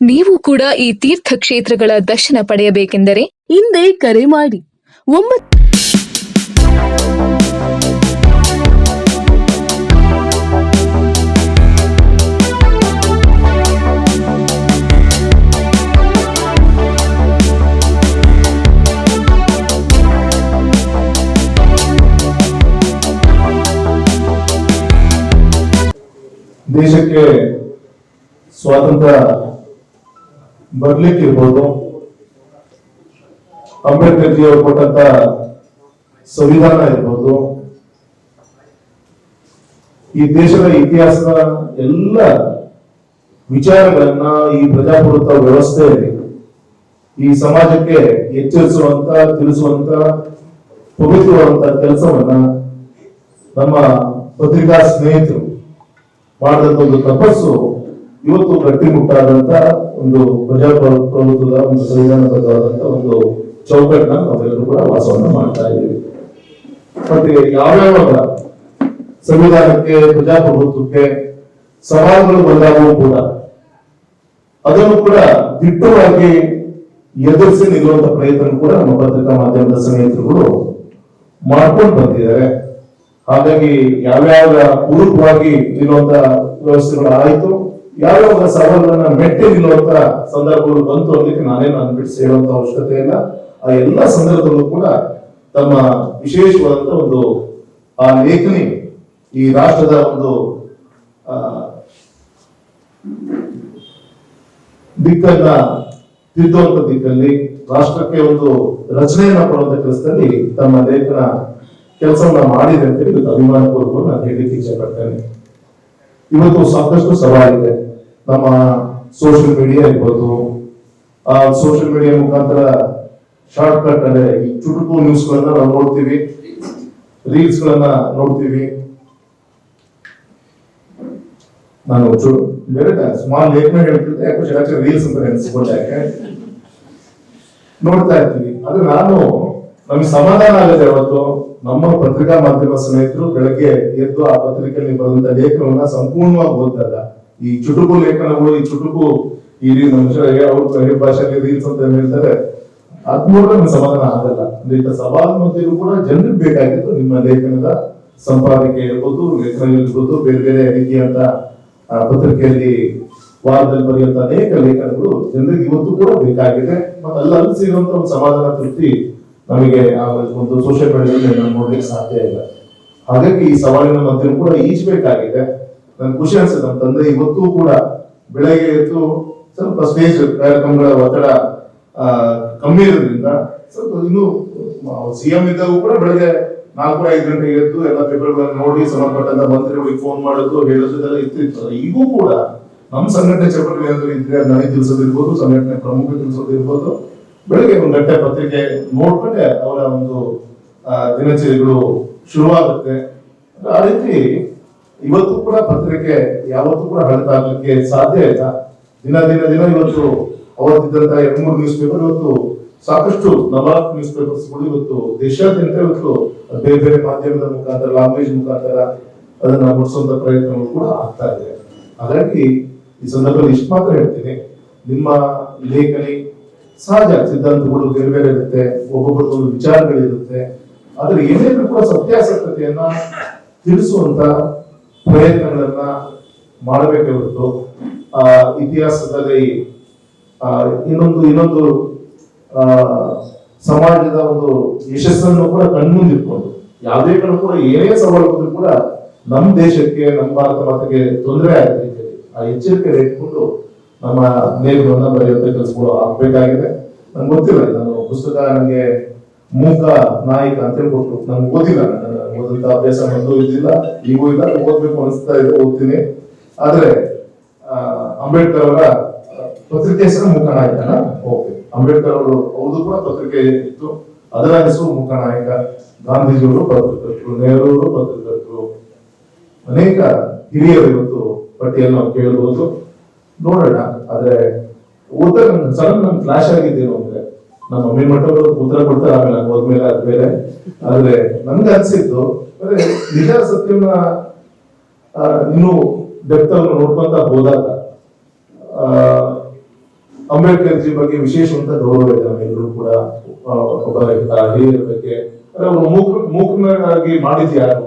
ನೀವು ಕೂಡ ಈ ತೀರ್ಥ ಕ್ಷೇತ್ರಗಳ ದರ್ಶನ ಪಡೆಯಬೇಕೆಂದರೆ ಹಿಂದೆ ಕರೆ ಮಾಡಿ. ಒಂಬತ್ತು ದೇಶಕ್ಕೆ ಸ್ವಾತಂತ್ರ್ಯ ಬರ್ಲಿಕ್ಕಿರ್ಬೋದು. ಅಂಬೇಡ್ಕರ್ ಜಿ ಅವರು ಕೊಟ್ಟಂತ ಸಂವಿಧಾನ ಇರ್ಬೋದು. ಈ ದೇಶದ ಇತಿಹಾಸದ ಎಲ್ಲ ವಿಚಾರಗಳನ್ನ ಈ ಪ್ರಜಾಪ್ರಭುತ್ವ ವ್ಯವಸ್ಥೆಯಲ್ಲಿ ಈ ಸಮಾಜಕ್ಕೆ ಎಚ್ಚರಿಸುವಂತ, ತಿಳಿಸುವಂತ, ಪವಿತ್ರವಾದಂತ ಕೆಲಸವನ್ನ ನಮ್ಮ ಪತ್ರಿಕಾ ಸ್ನೇಹಿತರು ಮಾಡಿದಂತ ಒಂದು ತಪಸ್ಸು ಇವತ್ತು ಗಟ್ಟಿಮುಟ್ಟಾದಂತ ಒಂದು ಪ್ರಜಾಪ್ರಭುತ್ವದ ಒಂದು ಸಂವಿಧಾನಬದ್ಧವಾದಂತ ಒಂದು ಚೌಕಟ್ಟನ್ನ ನಾವೆಲ್ಲರೂ ಕೂಡ ವಾಸವನ್ನ ಮಾಡ್ತಾ ಇದ್ದೀವಿ. ಮತ್ತೆ ಯಾವ್ಯಾವಾಗ ಸಂವಿಧಾನಕ್ಕೆ, ಪ್ರಜಾಪ್ರಭುತ್ವಕ್ಕೆ ಸವಾಲುಗಳು ಬಂದಾಗೂ ಕೂಡ ಅದನ್ನು ಕೂಡ ದಿಟ್ಟವಾಗಿ ಎದುರಿಸಿ ನಿಲ್ಲುವಂತ ಪ್ರಯತ್ನ ಕೂಡ ನಮ್ಮ ಪತ್ರಿಕಾ ಮಾಧ್ಯಮದ ಸ್ನೇಹಿತರುಗಳು ಮಾಡ್ಕೊಂಡು ಬಂದಿದ್ದಾರೆ. ಹಾಗಾಗಿ ಯಾವ್ಯಾವ ಪೂರ್ವವಾಗಿ ನಿಲ್ಲುವಂತ ವ್ಯವಸ್ಥೆಗಳು ಆಯ್ತು ಯಾವ್ಯಾವ ಸವಾಲನ್ನ ಮೆಟ್ಟಿ ನಿಲ್ಲುವಂತ ಸಂದರ್ಭಗಳು ಬಂತು ಅನ್ನಲಿಕ್ಕೆ ನಾನೇನು ಅನ್ಬಿಟ್ಟು ಹೇಳುವಂತ ಅವಶ್ಯಕತೆ ಇಲ್ಲ. ಆ ಎಲ್ಲ ಸಂದರ್ಭದಲ್ಲೂ ಕೂಡ ತಮ್ಮ ವಿಶೇಷವಾದಂತ ಒಂದು, ಆ ಲೇಖನಿ ಈ ರಾಷ್ಟ್ರದ ಒಂದು ದಿಕ್ಕನ್ನ ತಿದ್ದುವಂತ ದಿಕ್ಕಲ್ಲಿ ರಾಷ್ಟ್ರಕ್ಕೆ ಒಂದು ರಚನೆಯನ್ನ ಕೊಡುವಂತ ಕೆಲಸದಲ್ಲಿ ತಮ್ಮ ಲೇಖನ ಕೆಲಸವನ್ನ ಮಾಡಿದೆ ಅಂತ ಹೇಳಿ ಅಭಿಮಾನ ಅಭಿಮಾನಪೂರ್ವಕ ನಾನು ಹೇಳಲಿಕ್ಕೆ ಇಚ್ಛೆ ಪಡ್ತೇನೆ. ಇವತ್ತು ಸಾಕಷ್ಟು ಸವಾಲಿದೆ. ನಮ್ಮ ಸೋಷಿಯಲ್ ಮೀಡಿಯಾ ಇರ್ಬೋದು. ಆ ಸೋಷಿಯಲ್ ಮೀಡಿಯಾ ಮುಖಾಂತರ ಶಾರ್ಟ್ ಕಟ್ ಅಂದ್ರೆ ಈ ಚುಟುಕು ನ್ಯೂಸ್ ಗಳನ್ನ ನಾವು ನೋಡ್ತೀವಿ. ರೀಲ್ಸ್ ಗಳನ್ನ ನೋಡ್ತೀವಿ. ನಾನು ಬೇರೆ ಸ್ಮಾಲ್ ಲೇಖನ ಹೇಳ್ತಿದ್ದೆ, ಯಾಕೋ ರೀಲ್ಸ್ ಅಂತ ನೆನೆಸ್ಕೊಂಡೆ ನೋಡ್ತಾ ಇರ್ತೀವಿ. ಅದು ನಾನು ನಮ್ಗೆ ಸಮಾಧಾನ ಆಗುತ್ತೆ ಅವತ್ತು ನಮ್ಮ ಪತ್ರಿಕಾ ಮಾಧ್ಯಮ ಸ್ನೇಹಿತರು ಬೆಳಗ್ಗೆ ಎದ್ದು ಆ ಪತ್ರಿಕೆಯಲ್ಲಿ ಬರುವಂತ ಲೇಖನವನ್ನ ಸಂಪೂರ್ಣವಾಗಿ ಓದ್ತಾರೆ ಈ ಚುಟುಕು ಲೇಖನಗಳು ಈ ಚುಟುಕು ಈ ಅವ್ರು ಭಾಷೆಯಲ್ಲಿ ರೀಲ್ಸ್ ಅಂತ ಹೇಳ್ತಾರೆ ಅದ್ ನೋಡಿದ್ರೆ ನಮ್ಗೆ ಸಮಾಧಾನ ಆಗಲ್ಲ. ಅಂದ್ರೆ ಇಂಥ ಸವಾಲು ಮಧ್ಯೆಯೂ ಕೂಡ ಜನರಿಗೆ ಬೇಕಾಗಿತ್ತು ನಿಮ್ಮ ಲೇಖನದ ಸಂಪಾದನೆ ಇರ್ಬೋದು ಲೇಖನ ಇರ್ಬೋದು ಬೇರೆ ಬೇರೆ ಆ, ಪತ್ರಿಕೆಯಲ್ಲಿ ವಾರದಲ್ಲಿ ಬರೆಯುವಂತ ಅನೇಕ ಲೇಖನಗಳು ಜನರಿಗೆ ಇವತ್ತು ಕೂಡ ಬೇಕಾಗಿದೆ. ಮತ್ತೆ ಅಲ್ಲಿ ಸಿಗುವಂತ ಒಂದು ಸಮಾಧಾನ ತೃಪ್ತಿ ನಮಗೆ ಒಂದು ಸೋಷಿಯಲ್ ಮೀಡಿಯಾದಲ್ಲಿ ನೋಡ್ಲಿಕ್ಕೆ ಸಾಧ್ಯ ಇಲ್ಲ. ಹಾಗಾಗಿ ಈ ಸವಾಲಿನ ಮಧ್ಯೆ ಕೂಡ ಈಜ್ಬೇಕಾಗಿದೆ ನನ್ ಖುಷಿ ಅನ್ಸುತ್ತೆ. ನಮ್ಮ ತಂದೆ ಇವತ್ತು ಕೂಡ ಬೆಳಗ್ಗೆ ಎದ್ದು ಸ್ವಲ್ಪ ಸ್ಟೇಜ್ ಕಾರ್ಯಕ್ರಮಗಳ ಒತ್ತಡ ಕಮ್ಮಿ ಇರೋದ್ರಿಂದ ಸ್ವಲ್ಪ ಇನ್ನು ಸಿಎಂ ಇದ್ದಾಗೂ ಕೂಡ ಬೆಳಗ್ಗೆ ನಾಲ್ಕು ಐದು ಗಂಟೆಗೆ ಎದ್ದು ಎಲ್ಲ ಪೇಪರ್ಗಳನ್ನು ನೋಡಿ ಸಂಬಂಧಪಟ್ಟಂತ ಮಂತ್ರಿಗಳಿಗೆ ಫೋನ್ ಮಾಡೋದು ಹೇಳೋದು ಇತ್ತು ಈಗೂ ಕೂಡ ನಮ್ಮ ಸಂಘಟನೆ ಚಟುವಟಿಕೆ ಏನಾದ್ರು ಇದ್ರೆ ನನಗೆ ತಿಳಿಸೋದಿರ್ಬೋದು, ಸಂಘಟನೆ ಪ್ರಮುಖ ತಿಳಿಸೋದಿರ್ಬೋದು. ಬೆಳಗ್ಗೆ ಒಂದು ಗಂಟೆ ಪತ್ರಿಕೆ ನೋಡ್ಕೊಂಡೆ ಅವರ ಒಂದು ದಿನಚರಿಗಳು ಶುರುವಾಗುತ್ತೆ. ಆ ರೀತಿ ಇವತ್ತು ಕೂಡ ಪತ್ರಿಕೆ ಯಾವತ್ತೂ ಕೂಡ ಹಳತ ಸಾಧ್ಯ ಇಲ್ಲ. ದಿನ ದಿನ ದಿನ ಇವತ್ತು ಅವತ್ತಿದ್ದಂತ ಎರಡು ಮೂರು ನ್ಯೂಸ್ ಪೇಪರ್ ಇವತ್ತು ಸಾಕಷ್ಟು ನಲವತ್ತು ನ್ಯೂಸ್ ಪೇಪರ್ಸ್ಗಳು ಇವತ್ತು ದೇಶಾದ್ಯಂತ ಇವತ್ತು ಬೇರೆ ಬೇರೆ ಮಾಧ್ಯಮದ ಮುಖಾಂತರ ಲ್ಯಾಂಗ್ವೇಜ್ ಮುಖಾಂತರ ಅದನ್ನ ಮುಟ್ಟಿಸುವಂತ ಪ್ರಯತ್ನಗಳು ಕೂಡ ಆಗ್ತಾ ಇದೆ. ಹಾಗಾಗಿ ಈ ಸಂದರ್ಭದಲ್ಲಿ ಇಷ್ಟು ಮಾತ್ರ ಹೇಳ್ತೀನಿ. ನಿಮ್ಮ ಲೇಖನಿ ಸಹಜ ಸಿದ್ಧಾಂತಗಳು ಬೇರೆ ಬೇರೆ ಇರುತ್ತೆ, ಒಬ್ಬೊಬ್ಬರದ್ದು ವಿಚಾರಗಳಿರುತ್ತೆ. ಆದ್ರೆ ಏನೇನು ಕೂಡ ಸತ್ಯಾಸತ್ಯತೆಯನ್ನ ತಿಳಿಸುವಂತ ಪ್ರಯತ್ನಗಳನ್ನ ಮಾಡಬೇಕೇ ಹೊರತು, ಆ, ಇತಿಹಾಸದಲ್ಲಿ ಇನ್ನೊಂದು ಇನ್ನೊಂದು ಸಮಾಜದ ಒಂದು ಯಶಸ್ಸನ್ನು ಕೂಡ ಕಣ್ಮುಂದಿಟ್ಕೊಂಡು, ಯಾವುದೇ ಕಡೆ ಕೂಡ ಏನೇ ಸವಾಲು ಬಂದ್ರು ಕೂಡ ನಮ್ಮ ದೇಶಕ್ಕೆ ನಮ್ಮ ಭಾರತ ಮಾತೆಗೆ ತೊಂದರೆ ಆಗಿದೆ ಆ ಎಚ್ಚರಿಕೆ ಇಟ್ಕೊಂಡು ನಮ್ಮ ನೇರಗಳನ್ನ ಬರೆಯುವಂತ ಕೆಲಸಗಳು ಆಗ್ಬೇಕಾಗಿದೆ. ನಂಗೆ ಗೊತ್ತಿಲ್ಲ ನಾನು ಪುಸ್ತಕ ನನಗೆ ಮೂಕ ನಾಯಕ ಅಂತ ಹೇಳ್ಬಿಟ್ಟು ನಾನು ಓದಿಲ್ಲ ಓದಂತ ಅಭ್ಯಾಸ ಮೊದಲು ಇದ್ದಿಲ್ಲ, ಈಗ ಇಲ್ಲ ಓದ್ಬೇಕು ಅನಿಸ್ತಾ ಇದೆ, ಓದ್ತೀನಿ. ಆದ್ರೆ ಅಂಬೇಡ್ಕರ್ ಅವರ ಪತ್ರಿಕೆ ಹೆಸರು ಮೂಕ ನಾಯಕನ ಓಕೆ. ಅಂಬೇಡ್ಕರ್ ಅವರು, ಅವ್ರದ್ದು ಕೂಡ ಪತ್ರಿಕೆ ಇತ್ತು. ಅದರ ಹೆಸರು ಮೂಕ ನಾಯಕ ಗಾಂಧೀಜಿಯವರು ಪತ್ರಕರ್ತರು, ನೆಹರೂರು ಪತ್ರಕರ್ತರು. ಅನೇಕ ಹಿರಿಯರು ಇವತ್ತು ಪಟ್ಟಿಯಲ್ಲಿ ನಾವು ಕೇಳಬಹುದು ನೋಡೋಣ. ಆದ್ರೆ ಓದ್ತಾ ಸಡನ್ ನಮ್ಗೆ ಫ್ಲಾಶ್ ಆಗಿದ್ದೇನು. ನಮ್ಮ ಮಮ್ಮಿ ಮಟ್ಟವರು ಉತ್ತರ ಕೊಡ್ತಾರೆ ಆಮೇಲೆ ನಂಗೆ ಹೋದ್ಮೇಲೆ ಅದು ಬೇರೆ. ಆದ್ರೆ ನನ್ಗೆ ಅನ್ಸಿದ್ದು, ಅಂದ್ರೆ ನಿಜ ಸತ್ಯನ ಇನ್ನು ಡೆಪ್ತ್ ಅನ್ನು ನೋಡ್ಕೊಂತ ಹೋದಾಗ ಅಂಬೇಡ್ಕರ್ ಜಿ ಬಗ್ಗೆ ವಿಶೇಷವಂತ ಗೌರವ ಇದೆ ನಮ್ಮೆಲ್ಲರೂ ಕೂಡ ಒಬ್ಬ ಹಿರಿಯರ ಬಗ್ಗೆ. ಮೂಕ, ಮೂಕನಾಗಿ ಮಾಡಿದ್ ಯಾರು?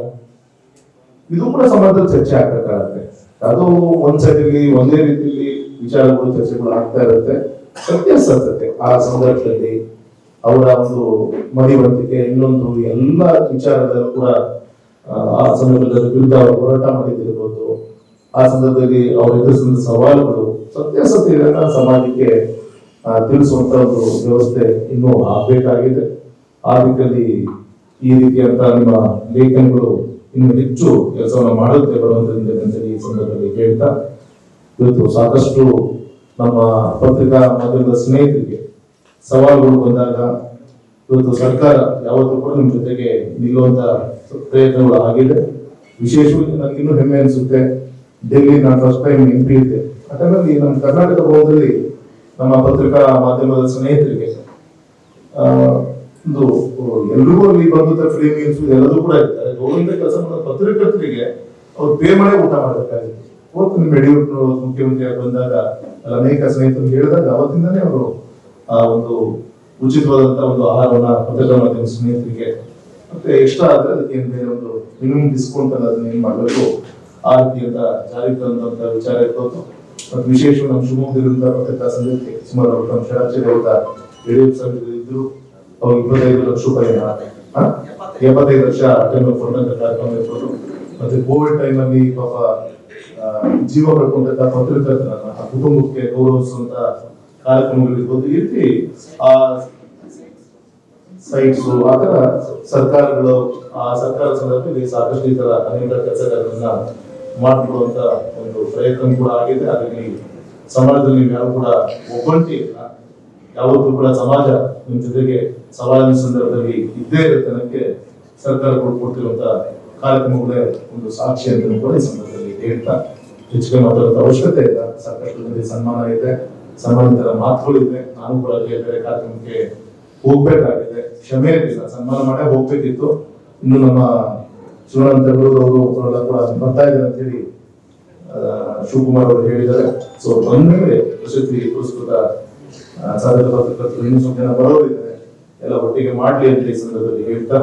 ಇದು ಕೂಡ ಸಮಾಜದಲ್ಲಿ ಚರ್ಚೆ ಆಗ್ಬೇಕಾಗತ್ತೆ. ಅದು ಒಂದ್ ಸೈಡಲ್ಲಿ ಒಂದೇ ರೀತಿಯಲ್ಲಿ ವಿಚಾರಗಳು, ಚರ್ಚೆಗಳು ಆಗ್ತಾ ಇರುತ್ತೆ. ಸತ್ಯಾಸತ್ಯತೆ. ಆ ಸಂದರ್ಭದಲ್ಲಿ ಅವರ ಒಂದು ಮಡಿವಂತಿಕೆ ಇನ್ನೊಂದು ಎಲ್ಲ ವಿಚಾರದಲ್ಲೂ ಕೂಡ ಆ, ಸಂದರ್ಭದಲ್ಲಿ ವಿರುದ್ಧ ಅವರು ಹೋರಾಟ ಮಾಡಿದಿರ್ಬೋದು ಆ ಸಂದರ್ಭದಲ್ಲಿ ಅವರು ಎದುರಿಸಿದ ಸವಾಲುಗಳು ಸತ್ಯಾಸತ್ಯತೆಯನ್ನ ಸಮಾಜಕ್ಕೆ ತಿಳಿಸುವಂತ ಒಂದು ವ್ಯವಸ್ಥೆ ಇನ್ನೂ ಆಗ್ಬೇಕಾಗಿದೆ. ಆ ದಿಕ್ಕಲ್ಲಿ ಈ ರೀತಿಯಂತ ನಿಮ್ಮ ಲೇಖನಗಳು ಇನ್ನು ಹೆಚ್ಚು ಕೆಲಸವನ್ನು ಮಾಡುತ್ತೆ ಬರುವಂತ ಈ ಸಂದರ್ಭದಲ್ಲಿ ಹೇಳ್ತಾ ಇವತ್ತು ಸಾಕಷ್ಟು ನಮ್ಮ ಪತ್ರಿಕಾ ಮಾಧ್ಯಮದ ಸ್ನೇಹಿತರಿಗೆ ಸವಾಲುಗಳು ಬಂದಾಗ ಇವತ್ತು ಸರ್ಕಾರ ಯಾವತ್ತೂ ಕೂಡ ನಿಮ್ಮ ಜೊತೆಗೆ ನಿಲ್ಲುವಂತ ಪ್ರಯತ್ನಗಳು ಆಗಿದೆ. ವಿಶೇಷವಾಗಿ ನನಗೆ ಇನ್ನೂ ಹೆಮ್ಮೆ ಅನಿಸುತ್ತೆ. ಡೆಲ್ಲಿ ನಾನು ಫಸ್ಟ್ ಟೈಮ್ ಎಂ ಪಿ ಇದ್ದೆ. ಅದರಲ್ಲಿ ನಮ್ಮ ಕರ್ನಾಟಕ ಭವನದಲ್ಲಿ ನಮ್ಮ ಪತ್ರಿಕಾ ಮಾಧ್ಯಮದ ಸ್ನೇಹಿತರಿಗೆ ಒಂದು ಎಲ್ರಿಗೂ ಅಲ್ಲಿ ಬಂದಂತ ಮೀಲ್ಸ್ ಎಲ್ಲದೂ ಕೂಡ ಇರ್ತಾರೆ ಕೆಲಸ ಮಾಡೋ ಪತ್ರಕರ್ತರಿಗೆ ಅವ್ರು ಪೇ ಮಾಡೇ ಊಟ ಮಾಡಬೇಕಾಗಿತ್ತು. ನಿಮ್ಮ ಯಡಿಯೂರಪ್ಪನವರು ಮುಖ್ಯಮಂತ್ರಿ ಆಗಿ ಬಂದಾಗ ಅಲ್ಲಿ ಅನೇಕ ಸ್ನೇಹಿತರು ಹೇಳಿದಾಗ ಅವತ್ತಿಂದಲೇ ಅವರು ಆ ಒಂದು ಉಚಿತವಾದಂತ ಒಂದು ಆಹಾರವನ್ನ ಪತ್ರಿಕಾ ಮಾಧ್ಯಮ ಸ್ನೇಹಿತರಿಗೆ ಮತ್ತೆ ಎಕ್ಸ್ಟ್ರಾ ಆದ್ರೆ ಅದಕ್ಕೆ ಏನ್ ಬೇರೆ ಒಂದು ಮಿನಿಮಮ್ ಡಿಸ್ಕೌಂಟ್ ಅನ್ನ ಅದನ್ನ ಏನ್ ಮಾಡಬೇಕು? ಆ ರೀತಿಯಿಂದ ಜಾರಿಗೆ ತಂದಂತ ವಿಚಾರ ಇರ್ಬೋದು. ಮತ್ತು ವಿಶೇಷವಾಗಿ ನಮ್ಮ ಶಿವಮೊಗ್ಗದಿಂದ ಪತ್ರಿಕಾ ಸಂಘಕ್ಕೆ ಸುಮಾರು ನಮ್ಮ ಶರಾಚರಿ ಅವರ ಯಡಿಯೂರು ಸಂಘದಲ್ಲಿ ಇದ್ರು ಅವ್ರು ಇಪ್ಪತ್ತೈದು ಲಕ್ಷ ರೂಪಾಯಿನ ಆ? ಎಪ್ಪತ್ತೈದು ಲಕ್ಷ ಟೈಮ್ ಕಾರ್ಯಕ್ರಮ ಇರ್ಬೋದು. ಮತ್ತೆ ಕೋವಿಡ್ ಟೈಮ್ ಅಲ್ಲಿ ಪಾಪ ಜೀವ ಕಳ್ಕೊಂಡಂತ ಪತ್ರಕರ್ತರನ್ನ ಆ ಕುಟುಂಬಕ್ಕೆ ಗೌರವಿಸುವಂತ ಕಾರ್ಯಕ್ರಮಗಳಿರ್ಬೋದು ಈ ರೀತಿ ಆ ಸೈಟ್ಸ್ ಆ ಸರ್ಕಾರಗಳು, ಆ ಸರ್ಕಾರ ಸಂದರ್ಭದಲ್ಲಿ ಸಾಕಷ್ಟು ಈ ತರ ಅನೇಕ ಕೆಲಸಗಳನ್ನ ಮಾಡ್ಕೊಡುವಂತ ಒಂದು ಪ್ರಯತ್ನ ಕೂಡ ಆಗಿದೆ. ಅದರಲ್ಲಿ ಸಮಾಜದಲ್ಲಿ ನೀವು ಯಾರು ಕೂಡ ಒಬ್ಬಂಟಿ ಯಾವತ್ತೂ ಕೂಡ ಸಮಾಜ ನಿಮ್ಮ ಜೊತೆಗೆ ಸವಾಲಿನ ಸಂದರ್ಭದಲ್ಲಿ ಇದ್ದೇ ಇರುತ್ತೆ ಸರ್ಕಾರಗಳು ಕೊಡ್ತಿರುವಂತ ಕಾರ್ಯಕ್ರಮಗಳೇ ಒಂದು ಸಾಕ್ಷಿ ಅಂತ ಕೂಡ ಈ ಸಂದರ್ಭದಲ್ಲಿ. ಹೇಳ್ತಾ ಹೆಚ್ಚಿಗೆ ಮಾತಾಡುವಂತ ಅವಶ್ಯಕತೆ ಇಲ್ಲ. ಸಾಕಷ್ಟು ಜನರಿಗೆ ಸನ್ಮಾನ ಇದೆ. ಸನ್ಮಾನಿತರ ಮಾತುಗಳು ಇದೆ. ನಾನು ಕೂಡ ಬೇರೆ ಕಾರ್ಯಕ್ರಮಕ್ಕೆ ಹೋಗ್ಬೇಕಾಗಿದೆ. ಕ್ಷಮೆ ಇರಲಿಲ್ಲ. ಸನ್ಮಾನ ಮಾಡೇ ಹೋಗ್ಬೇಕಿತ್ತು. ಇನ್ನು ನಮ್ಮ ಶಿವಾನಂದ ಅವರು ಅವರೆಲ್ಲ ಕೂಡ ಬರ್ತಾ ಇದ್ದಾರೆ ಅಂತ ಹೇಳಿ ಶಿವಕುಮಾರ್ ಅವರು ಹೇಳಿದ್ದಾರೆ. ಸೊ ಬಂದ್ಮೇಲೆ ಪ್ರಶಸ್ತಿ ಪುರಸ್ಕೃತ ಸಾಧಕ ಪತ್ರಕರ್ತರು ಇನ್ನೂ ಸ್ವಲ್ಪ ಜನ ಬರೋರಿದ್ದಾರೆ. ಎಲ್ಲ ಒಟ್ಟಿಗೆ ಮಾಡ್ಲಿ ಅಂತ ಈ ಸಂದರ್ಭದಲ್ಲಿ ಹೇಳ್ತಾ